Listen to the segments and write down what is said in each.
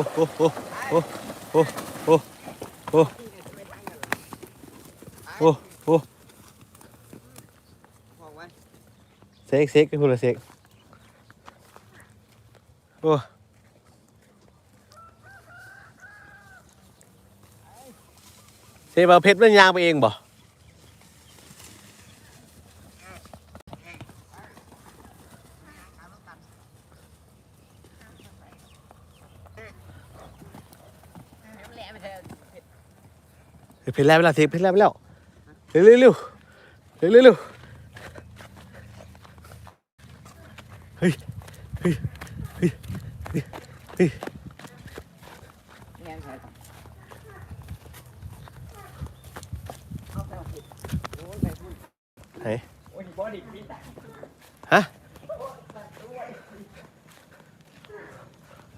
อ้โหโอ้โหโอ้โหโอ้โหโอ้โหบอกไว้เซ็กเซ็กไปพูดเลยเซ็กโอ้เซ็กเอาเพชรมันยางไปเองบ่ แหลมไปเถอะ เพชรแล้วไปแล้วเซ็กเพชรแล้วไปแล้วเร็วเร็วเร็วเร็วเร็วเร็วเฮ้ยเฮ้ยเฮ้ยเฮ้ยเฮ้ยแหลมไปเถอะเอาไปเอาผิดโอ้ยไปพูดไหนโอ้ยบอดี้พี่แต่ฮะ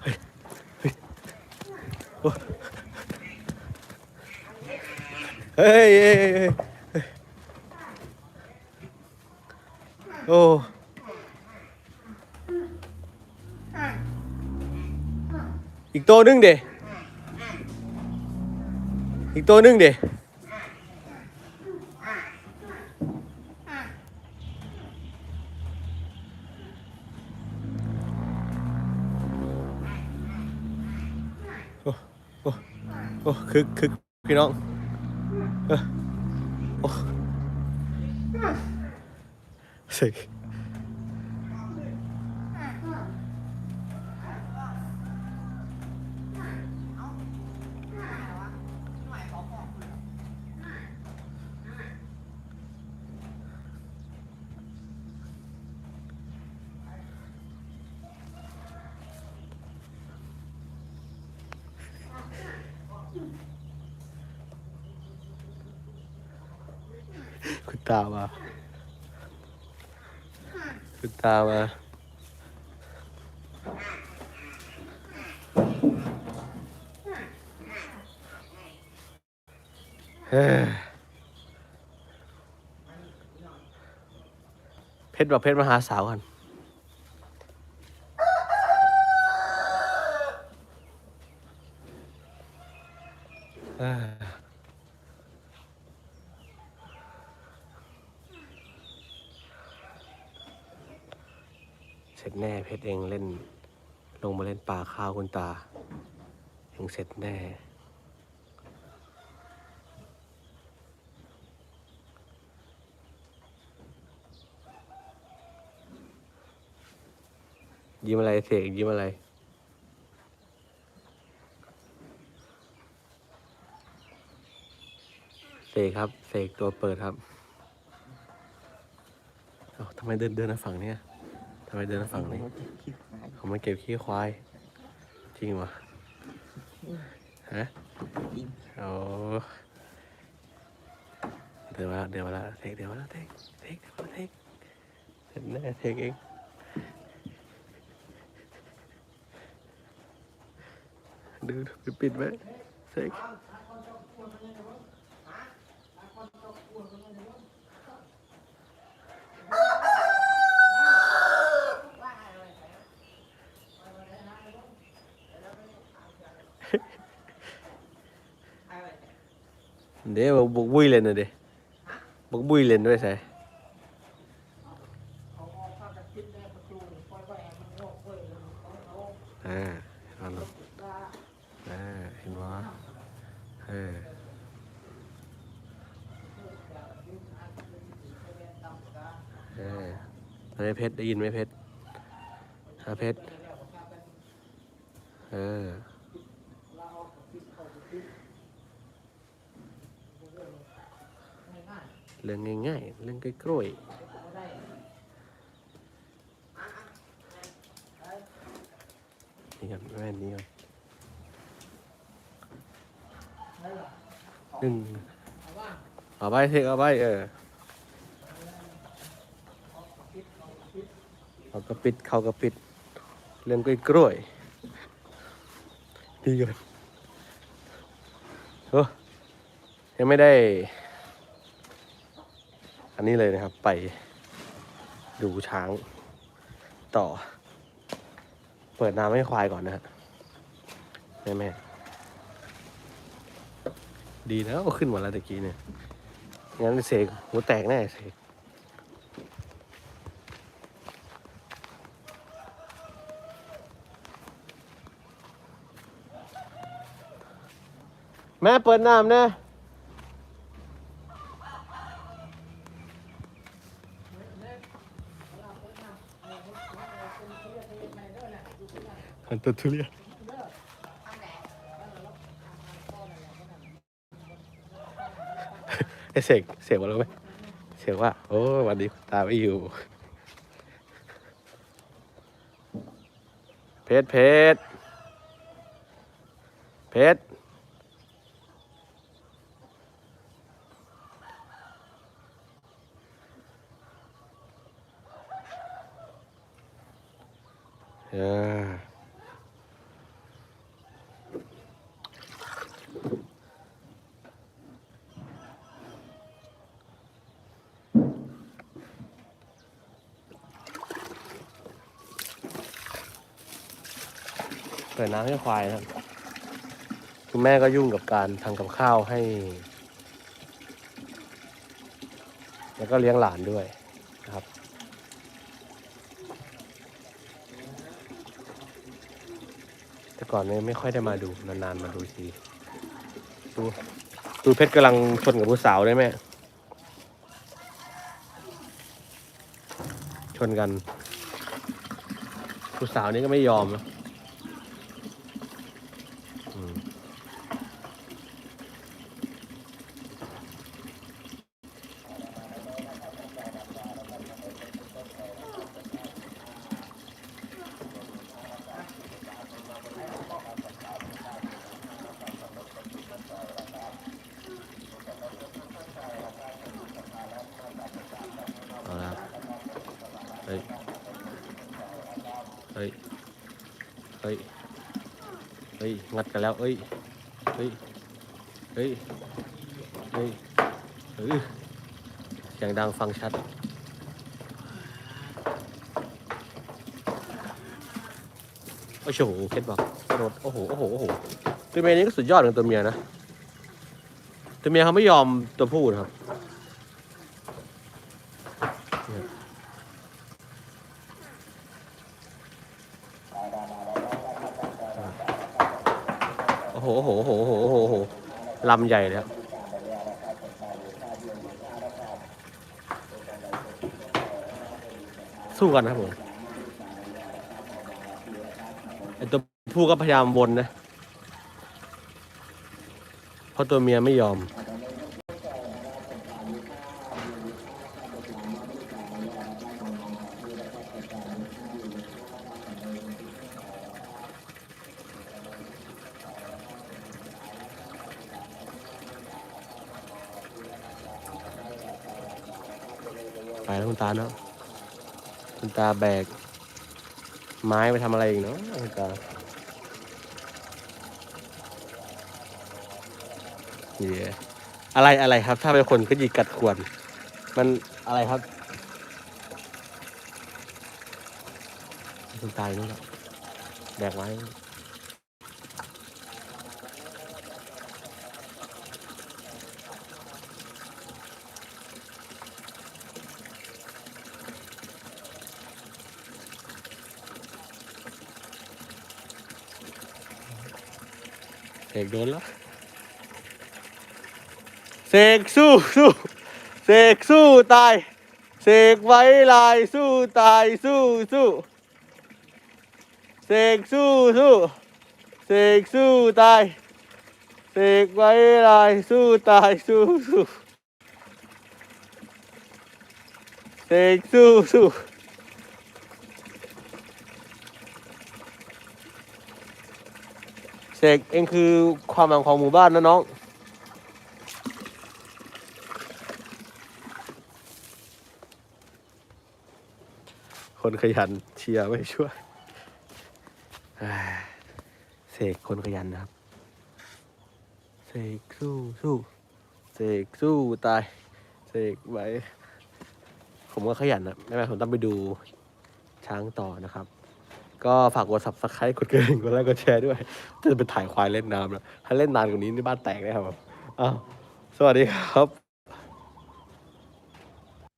เฮ้ยเฮ้ยเฮ้ย เฮ้ยเฮ้ยโอ้อีกตัวหนึงเดอีกตัวหนึงเดโอ้ โอ้ โอ้ คึกคึกพี่น้อง เอ ตามาคุณตามาเฮ้ยเพชรบอกเพชรมาหาสาวกัน เสร็จแน่เพชรเองเล่น ลงมาเล่นป่าข้าวคุณตาเองเสร็จแน่ ยิ้มอะไรเสกยิ้มอะไรเสกครับเสกตัวเปิดครับ เอ้าทำไมเดินเดินมาฝั่งเนี้ยำไมเดินมาฝั่งนี้เขามาเก็บขี้ควาย จริงวะฮะโอ้เดี๋ยวมาแล้วเดี๋ยวมาแล้วเทคเดี๋ยวมาแล้วเทคเทคเดี๋ยวมาแล้วเทคเสร็จแน่เทคเองดูดูปิดไว้เทค เดี๋ยวบอกบุกบุยเล่นนะเดี๋ยวบอกบุยเล่นด้วยใช่อ่าเอาละอ่าเห็นว่าเออเออตอนนี้เพชรได้ยินไหมเพชรฮะเพชรเออ เรื่องง่ายๆ เรื่องกล้วยๆนี่ครับแม่นี่ครับหนึ่งเอาไปเทเอาไปเออเขาก็ปิดเขาก็ปิด เรื่องกล้วยๆดีกันโอ้ยังไม่ได้ นนี้เลยนะครับ ไปดูช้างต่อ เปิดน้ำให้ควายก่อนนะฮะแม่แม่ดีนะเอาขึ้นหมาแล้วตะกี้เนี่ย งั้นเสกหัวแตกแน่เสกแม่เปิดน้ำนะ หันตัวทุเรียนไอเสกเสกบอกแล้วไหมเสกว่า โอ้วันนี้ตาไม่อยู่ เพชรเพชรเพชรเออ เปิดน้ำให้ควายนะครับ คุณแม่ก็ยุ่งกับการทำกับข้าวให้ แล้วก็เลี้ยงหลานด้วยนะครับ แต่ก่อนเนี่ยไม่ค่อยได้มาดู นานๆมาดูทีดูดูเพชรกำลังชนกับผู้สาวได้ไหมชนกันผู้สาวนี่ก็ไม่ยอมนะอืมเอาละครับเฮ้ย เฮ้ย เฮ้ย เฮ้ย งัดกันแล้วเฮ้ย เฮ้ย เฮ้ย เฮ้ยเฮ้ยเสียงดังฟังชัด โอ้โหเพชรบอกกระโดดโอ้โห โอ้โห โอ้โห ตัวเมียนี้ก็สุดยอดของตัวเมียนะ ตัวเมียเขาไม่ยอมตัวผู้นะครับ โอ้โหโอ้โหโอ้โหโหโหโอ้โหลำใหญ่เลยครับสู้กันนะครับผมไอตัวผู้ก็พยายามวนนะเพราะตัวเมียไม่ยอม คุณตาเนาะคุณตาแบก ไม้ไปทำอะไรอีกเนาะคุณตาเหี้ยอะไรอะไรครับ ถ้าเป็นคนก็หยิกกัดขวน มันอะไรครับคุณตายนู่นแหละแบกไม้ เสกโดนแล้วเสกสู้สู้เสกสู้ตายเสกไว้ลายสู้ตายสู้สู้เสกสู้สู้เสกสู้ตายเสกไว้ลายสู้ตายสู้สู้เสกสู้สู้ เสกเองคือความหวังของหมู่บ้านนะน้อง คนขยันเชียร์ไม่ช่วยอ่าเสกคนขยันนะครับ เสกสู้สู้เสกสู้ตาย เสกไว้ ผมก็ขยันนะไม่เป็นไรผมต้องไปดูช้างต่อนะครับ ก็ฝากกด subscribe กดกระดิ่งกดไลค์กดแชร์ด้วย จะไปถ่ายควายเล่นน้ำแล้วถ้าเล่นนานกว่านี้นี่บ้านแตกแน่ครับอ้าวสวัสดีครับ